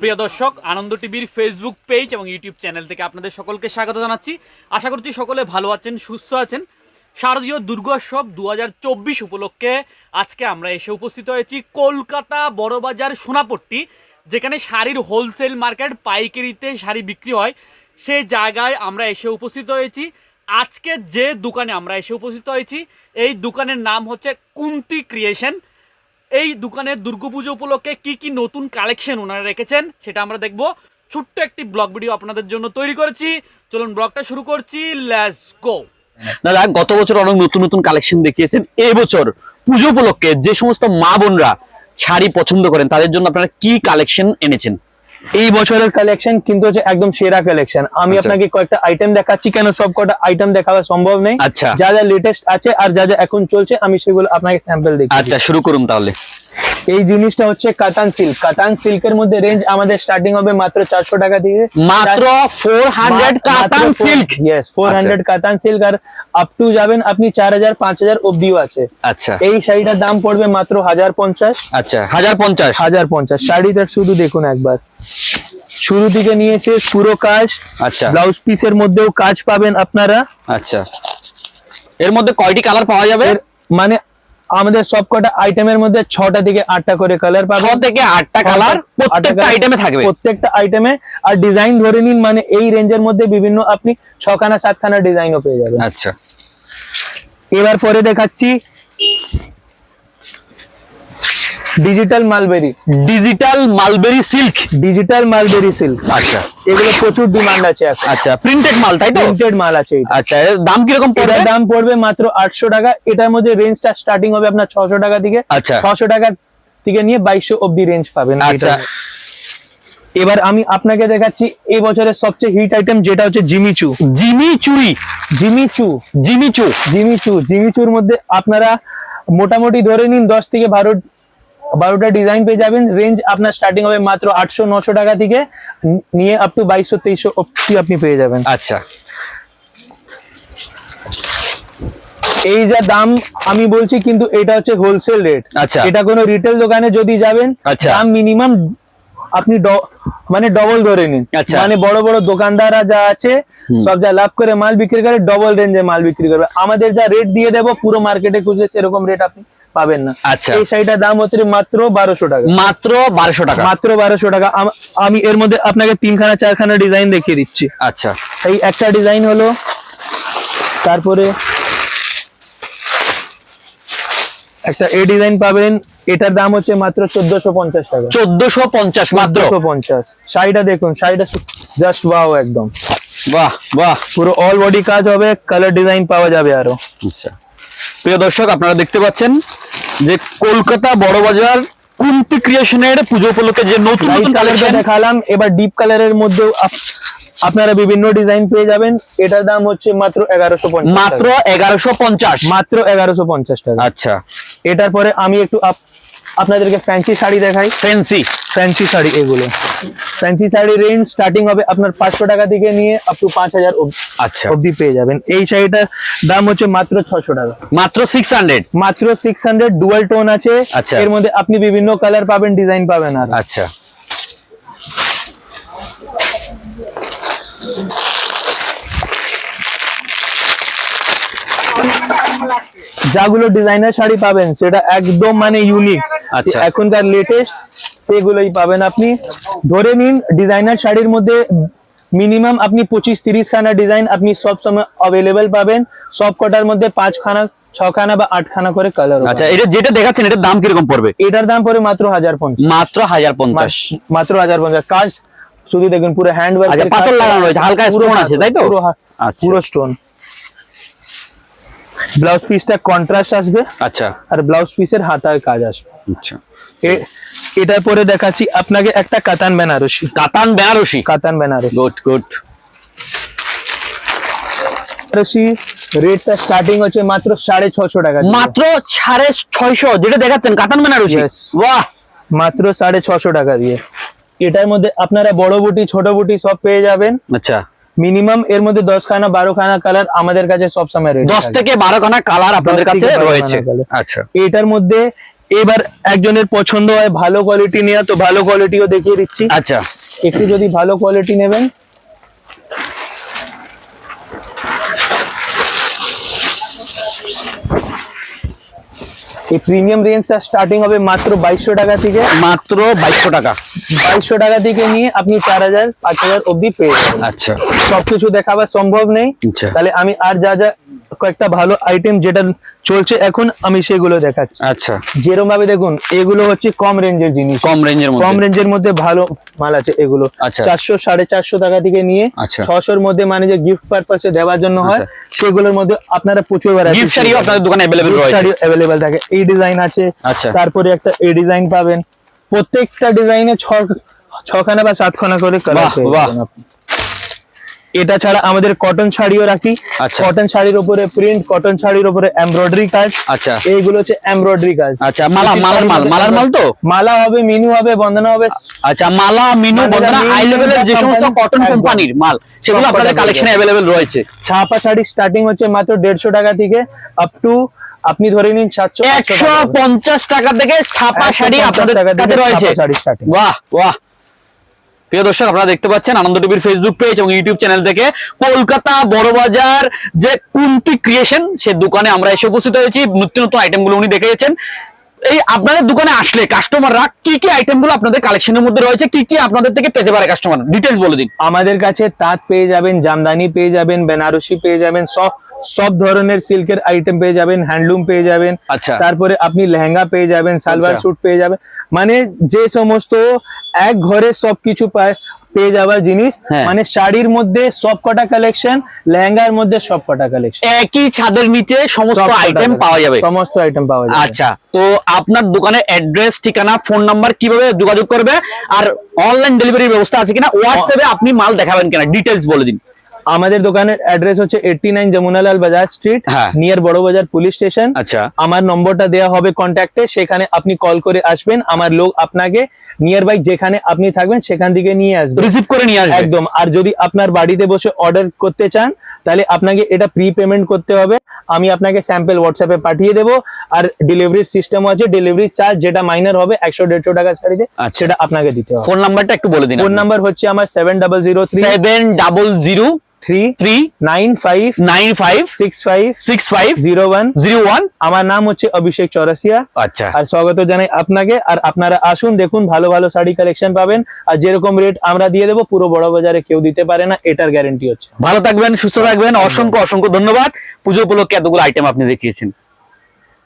প্রিয় দর্শক, আনন্দ টিভির ফেসবুক পেজ এবং ইউটিউব চ্যানেল থেকে আপনাদের সকলকে স্বাগত জানাচ্ছি। আশা করছি সকলে ভালো আছেন, সুস্থ আছেন। শারদীয় দুর্গোৎসব দু হাজার চব্বিশ উপলক্ষে আজকে আমরা এসে উপস্থিত হয়েছি কলকাতা বড়বাজার সোনাপট্টি, যেখানে শাড়ির হোলসেল মার্কেট পাইকারিতে শাড়ি বিক্রি হয়। সেই জায়গায় আমরা এসে উপস্থিত হয়েছি। আজকে যে দোকানে আমরা এসে উপস্থিত হয়েছি, এই দোকানের নাম হচ্ছে কুন্তি ক্রিয়েশন এই দোকানের দুর্গাপুজো উপলক্ষে কি কি নতুন কালেকশন ওনারা রেখেছেন, সেটা আমরা দেখব। ছোট্ট একটি ব্লগ ভিডিও আপনাদের জন্য তৈরি করেছি। চলুন ব্লগটা শুরু করছি লেটস গো দাদা, গত বছর অনেক নতুন নতুন কালেকশন দেখিয়েছেন। এবছর পুজো উপলক্ষে যে সমস্ত মা বোনরা শাড়ি পছন্দ করেন, তাদের জন্য আপনারা কি কালেকশন এনেছেন? এই বছরের কালেকশন কিন্তু হচ্ছে একদম সেরা কালেকশন আমি আচ্ছা। আপনাকে কয়েকটা আইটেম দেখাচ্ছি কেন সব কটা আইটেম দেখানো সম্ভব নেই আচ্ছা। যা যা লেটেস্ট আছে আর যা যা এখন চলছে আমি সেগুলো আপনাকে স্যাম্পল দেখি আচ্ছা শুরু করুন তাহলে এই জিনিসটা হচ্ছে কাতান সিল্ক কাতান সিল্কের মধ্যে রেঞ্জ আমাদের স্টার্টিং হবে মাত্র চারশো টাকা থেকে। মাত্র four hundred katan silk yes four hundred katan silk R up to যাবেন আপনি চার হাজার পাঁচ হাজার অব্দিও আছে। আচ্ছা। এই শাড়িটার দাম পড়বে মাত্র হাজার পঞ্চাশ। আচ্ছা হাজার পঞ্চাশ। হাজার পঞ্চাশ। শাড়িটার শুধু দেখুন একবার। শুরু থেকে নিয়েছে পুরো কাজ। আচ্ছা। ব্লাউজ পিসের মধ্যেও কাজ পাবেন আপনারা। আচ্ছা। এর মধ্যে কয়টি কালার পাওয়া যাবে? মানে আমাদের সবকটা আইটেমের মধ্যে ছটা থেকে আটটা করে কালার ছ পাবেন থেকে আটটা কালার প্রত্যেকটা আইটেমে থাকবে। প্রত্যেকটা আইটেমে আর ডিজাইন ধরে নিন মানে এই রেঞ্জের মধ্যে বিভিন্ন আপনি ছখানা সাতখানা ডিজাইনও পেয়ে যাবেন। আচ্ছা। এবার পরে দেখাচ্ছি digital mulberry digital mulberry silk digital mulberry silk আচ্ছা। এগুলো প্রচুর ডিমান্ড আছে আচ্ছা প্রিন্টেড মাল তাই তো? প্রিন্টেড মাল আছে আচ্ছা দাম কীরকম পড়বে? দাম পড়বে মাত্র আটশো টাকা। এটার মধ্যে রেঞ্জটা স্টার্টিং হবে আপনার ছশো টাকা থেকে আচ্ছা। ছশো টাকা থেকে নিয়ে বাইশশো অব্দি রেঞ্জ পাবেন আচ্ছা। এবার আমি আপনাকে দেখাচ্ছি এই বছরের সবচেয়ে হিট আইটেম যেটা হচ্ছে জিমিচু জিমি চুরি। Jimmy Choo Jimmy Choo Jimmy Choo জিমিচুর মধ্যে আপনারা মোটামুটি ধরে নিন দশ থেকে বারো বারোটা ডিজাইন পেয়ে যাবেন রেঞ্জ আপনার স্টার্টিং হবে মাত্র আটশো নশো টাকা থেকে নিয়ে আপ টু বাইশশো তেইশশো অব্দি আপনি পেয়ে যাবেন আচ্ছা এই যা দাম আমি বলছি কিন্তু এটা হচ্ছে হোলসেল রেট আচ্ছা। এটা কোনো রিটেল দোকানে যদি যাবেন আচ্ছা। দাম মিনিমাম আপনি মানে ডবল ধরে নিন আচ্ছা। মানে বড় বড় দোকানদাররা যা আছে সব যা লাভ করে মাল বিক্রি করে ডবল রেঞ্জে মাল বিক্রি করবে। আমাদের যা রেট দিয়ে দেবো পুরো মার্কেটে খুঁজলে সেরকম রেট আপনি পাবেন না। আচ্ছা। এই শাড়িটার দাম হচ্ছে মাত্র বারোশো টাকা। মাত্র বারোশো টাকা। মাত্র বারোশো টাকা। আমি এর মধ্যে আপনাকে তিনখানা চারখানা ডিজাইন দেখিয়ে দিচ্ছি। আচ্ছা। এই একটা ডিজাইন হলো তারপরে একটা এ ডিজাইন পাবেন এটার দাম হচ্ছে মাত্র চোদ্দশো পঞ্চাশ টাকা। চোদ্দশো পঞ্চাশ মাত্র। পঞ্চাশ। শাড়িটা দেখুন শাড়িটা জাস্ট ওয়াও একদম। বাহ বাহ। পুরো অল বডি কাজ হবে কালার ডিজাইন পাওয়া যাবে আরও। আচ্ছা। প্রিয় দর্শক আপনারা দেখতে পাচ্ছেন যে কলকাতা বড়বাজার কুন্তি ক্রিয়েশনের পুজো উপলক্ষে যে নতুন কালেকশন দেখালাম। এবার ডিপ কালারের মধ্যেও আপ- আপনারা বিভিন্ন ডিজাইন পেয়ে যাবেন। এটার দাম হচ্ছে মাত্র এগারোশো মাত্র এগারোশো পঞ্চাশ। মাত্র এগারোশো পঞ্চাশ টাকা। আচ্ছা। এটার পরে আমি একটু আপনাদেরকে ফ্যান্সি শাড়ি দেখাই। ফ্যান্সি ফ্যান্সি শাড়ি এগুলো। ফ্যান্সি শাড়ি রেঞ্জ স্টার্টিং হবে আপনার পাঁচশো টাকা থেকে নিয়ে আপ টু পাঁচ হাজার আচ্ছা। অব্দি পেয়ে যাবেন। এই শাড়িটার দাম হচ্ছে মাত্র ছশো টাকা। মাত্র সিক্স হান্ড্রেড মাত্র সিক্স হান্ড্রেড ডুয়াল টোন আছে। আচ্ছা। এর মধ্যে আপনি বিভিন্ন কালার পাবেন ডিজাইন পাবেন আর। আচ্ছা। যাগুলো ডিজাইনার শাড়ি পাবেন সেটা একদম মানে ইউনিক আচ্ছা। এখনকার লেটেস্ট সেগুলোই পাবেন আপনি। ধরে নিন ডিজাইনার শাড়ির মধ্যে মিনিমাম আপনি পঁচিশ তিরিশ খানা ডিজাইন আপনি সব সময় অ্যাভেলেবেল পাবেন। সব কটার মধ্যে পাঁচখানা ছখানা বা আটখানা করে কালার আচ্ছা এটা যেটা দেখাচ্ছেন এটার দাম কীরকম পড়বে? এটার দাম পড়ে মাত্র হাজার পঞ্চাশ। মাত্র হাজার পঞ্চাশ। মাত্র হাজার পঞ্চাশ। কাজ শুধু দেখুন পুরো হ্যান্ড ওয়ার্ক পাথর লাগানো রয়েছে, হালকা stone আছে, তাই তো? পুরো স্টোন ব্লাউজ পিসটা কন্ট্রাস্ট আসবে। আচ্ছা। আর ব্লাউজ পিসের হাতায় কাজ আসবে। আচ্ছা। এটার পরে দেখাচ্ছি আপনাকে একটা কাতান বেনারসি। কাতান বেনারসি? কাতান বেনারসি। গুড গুড বেনারসি রেটটা স্টার্টিং হচ্ছে মাত্র সাড়ে ছশো টাকা মাত্র সাড়ে ছয়শো যেটা দেখাচ্ছেন কাতান বেনারসি. বাহ! মাত্র সাড়ে ছশো টাকা দিয়ে। এটার মধ্যে আপনারা বড় বুটি ছোট বুটি সব পেয়ে যাবেন। আচ্ছা। মিনিমাম এর মধ্যে দশখানা বারোখানা বারো খানা কালার আমাদের কাছে সব সময় রয়েছে দশ থেকে। বারোখানা কালার আপনাদের কাছে রয়েছে। আচ্ছা। এটার মধ্যে এবার একজনের পছন্দ হয় ভালো কোয়ালিটি নেওয়া তো ভালো কোয়ালিটিও দেখিয়ে দিচ্ছি। আচ্ছা। একটু যদি ভালো কোয়ালিটি নেবেন এই প্রিমিয়াম রেঞ্জটা স্টার্টিং হবে মাত্র বাইশশো টাকা থেকে। মাত্র বাইশশো টাকা। বাইশশো টাকা থেকে নিয়ে আপনি চার হাজার পাঁচ হাজার অব্দি পেয়ে যাবেন। আচ্ছা। সবকিছু দেখাবার সম্ভব নেই। আচ্ছা। তাহলে আমি আর যা যা কয়েকটা ভালো আইটেম যেটা চলছে এখন আমি সেগুলো দেখাচ্ছি। আচ্ছা। যেরকম ভাবে দেখুন এগুলো হচ্ছে কম রেঞ্জের জিনিস। কম রেঞ্জের কম রেঞ্জের মধ্যে ভালো মাল আছে এগুলো। আচ্ছা। চারশো সাড়ে চারশো টাকা থেকে নিয়ে আচ্ছা। ছশোর মধ্যে মানে যে গিফট পারপাসে দেওয়ার জন্য হয় সেগুলোর মধ্যে আপনারা প্রচুর আপনাদের দোকানে অ্যাভেলেবেল থাকে। এই ডিজাইন আছে। আচ্ছা। তারপরে একটা এই ডিজাইন পাবেন। প্রত্যেকটা ডিজাইনে ছ ছখানা বা সাতখানা করে কালার। এটা ছাড়া আমাদের কটন শাড়িও রাখি। আচ্ছা। কটন শাড়ির উপরে প্রিন্ট কটন শাড়ির উপরে এমব্রয়ডারি কাজ। আচ্ছা। এইগুলো হচ্ছে এমব্রয়ডারি কাজ। আচ্ছা মালা মালার মাল মালার মাল তো? মালা হবে মিনু হবে বন্দনা হবে। আচ্ছা মালা মিনু বন্দনা হাই লেভেলের যে সমস্ত কটন কোম্পানির মাল সেগুলো আপনাদের কালেকশনে অ্যাভেলেবেল রয়েছে। ছাপা শাড়ি স্টার্টিং হচ্ছে মাত্র দেড়শো টাকা থেকে আপ টু আপনি ধরে নিন সাতশো একশো পঞ্চাশ টাকা থেকে ছাপা শাড়ি আপনাদের কাছে রয়েছে। বাহ বাহ। প্রিয় দর্শক, আপনারা দেখতে পাচ্ছেন আনন্দ টিভির ফেসবুক পেজ এবং ইউটিউব চ্যানেল থেকে কলকাতা বড়বাজার যে কুন্তি ক্রিয়েশন সে দোকানে আমরা এসে উপস্থিত হয়েছি। নতুন নতুন আইটেমগুলো উনি দেখিয়েছেন এই আপনাদের দোকানে আসলে কাস্টমাররা কি কি আইটেমগুলো আপনাদের কালেকশনের মধ্যে রয়েছে কি কি আপনাদের থেকে পেতে পারে কাস্টমার ডিটেলস বলে দিন আমাদের কাছে তাঁত পেয়ে যাবেন জামদানি পেয়ে যাবেন বেনারসি পেয়ে যাবেন সব সব ধরনের সিল্কের আইটেম পেয়ে যাবেন হ্যান্ডলুম পেয়ে যাবেন আচ্ছা। তারপরে আপনি লেহেঙ্গা পেয়ে যাবেন সালভার আচ্ছা। স্যুট পেয়ে যাবেন মানে যে সমস্ত এক ঘরে সবকিছু পায় পেয়ে যাবার জিনিস হ্যাঁ। মানে শাড়ির মধ্যে সব কটা কালেকশন লেহেঙ্গার মধ্যে সব কটা কালেকশন একই ছাদের নিচে সমস্ত আইটেম পাওয়া যাবে। সমস্ত আইটেম পাওয়া যাবে। আচ্ছা তো আপনার দোকানের অ্যাড্রেস ঠিকানা ফোন নাম্বার কীভাবে যোগাযোগ করবে? আর অনলাইন ডেলিভারি ব্যবস্থা আছে কিনা? হোয়াটসঅ্যাপে আপনি মাল দেখাবেন কিনা? ডিটেলস বলে দিন। আমাদের দোকানের অ্যাড্রেস হচ্ছে এইটটি নাইন যমুনালাল বাজার স্ট্রিট হ্যাঁ। নিয়ার বড় বাজার পুলিশ স্টেশন আচ্ছা। আমার নম্বরটা দেওয়া হবে কন্ট্যাক্টে সেখানে আপনি কল করে আসবেন। আমার লোক আপনাকে নিয়ার বাই যেখানে আপনি থাকবেন সেখান থেকে নিয়ে আসবে। রিসিভ করে নিয়ে আসবেন একদম। আর যদি আপনার বাড়িতে বসে অর্ডার করতে চান তাহলে আপনাকে এটা প্রি পেমেন্ট করতে হবে। আমি আপনাকে স্যাম্পল হোয়াটসঅ্যাপে পাঠিয়ে দেবো। আর ডেলিভারির সিস্টেম আছে ডেলিভারি চার্জ যেটা মাইনার হবে একশো দেড়শো টাকা ছাড়িতে আচ্ছা। সেটা আপনাকে দিতে হবে। ফোন নাম্বারটা একটু বলে দিন ফোন নাম্বার হচ্ছে আমার seven double zero three seven double zero three three nine five nine five six five six five zero one zero one আমার নাম হচ্ছে অভিষেক চৌরাসিয়া আচ্ছা। আর স্বাগত জানাই আপনাকে। আর আপনারা আসুন দেখুন ভালো ভালো শাড়ি কালেকশন পাবেন। আর যেরকম রেট আমরা দিয়ে দেবো পুরো বড় বাজারে কেউ দিতে পারে না এটার গ্যারেন্টি হচ্ছে। ভালো থাকবেন সুস্থ থাকবেন অসংখ্য অসংখ্য ধন্যবাদ। পুজো উপলক্ষে এতগুলো আইটেম আপনি দেখিয়েছেন।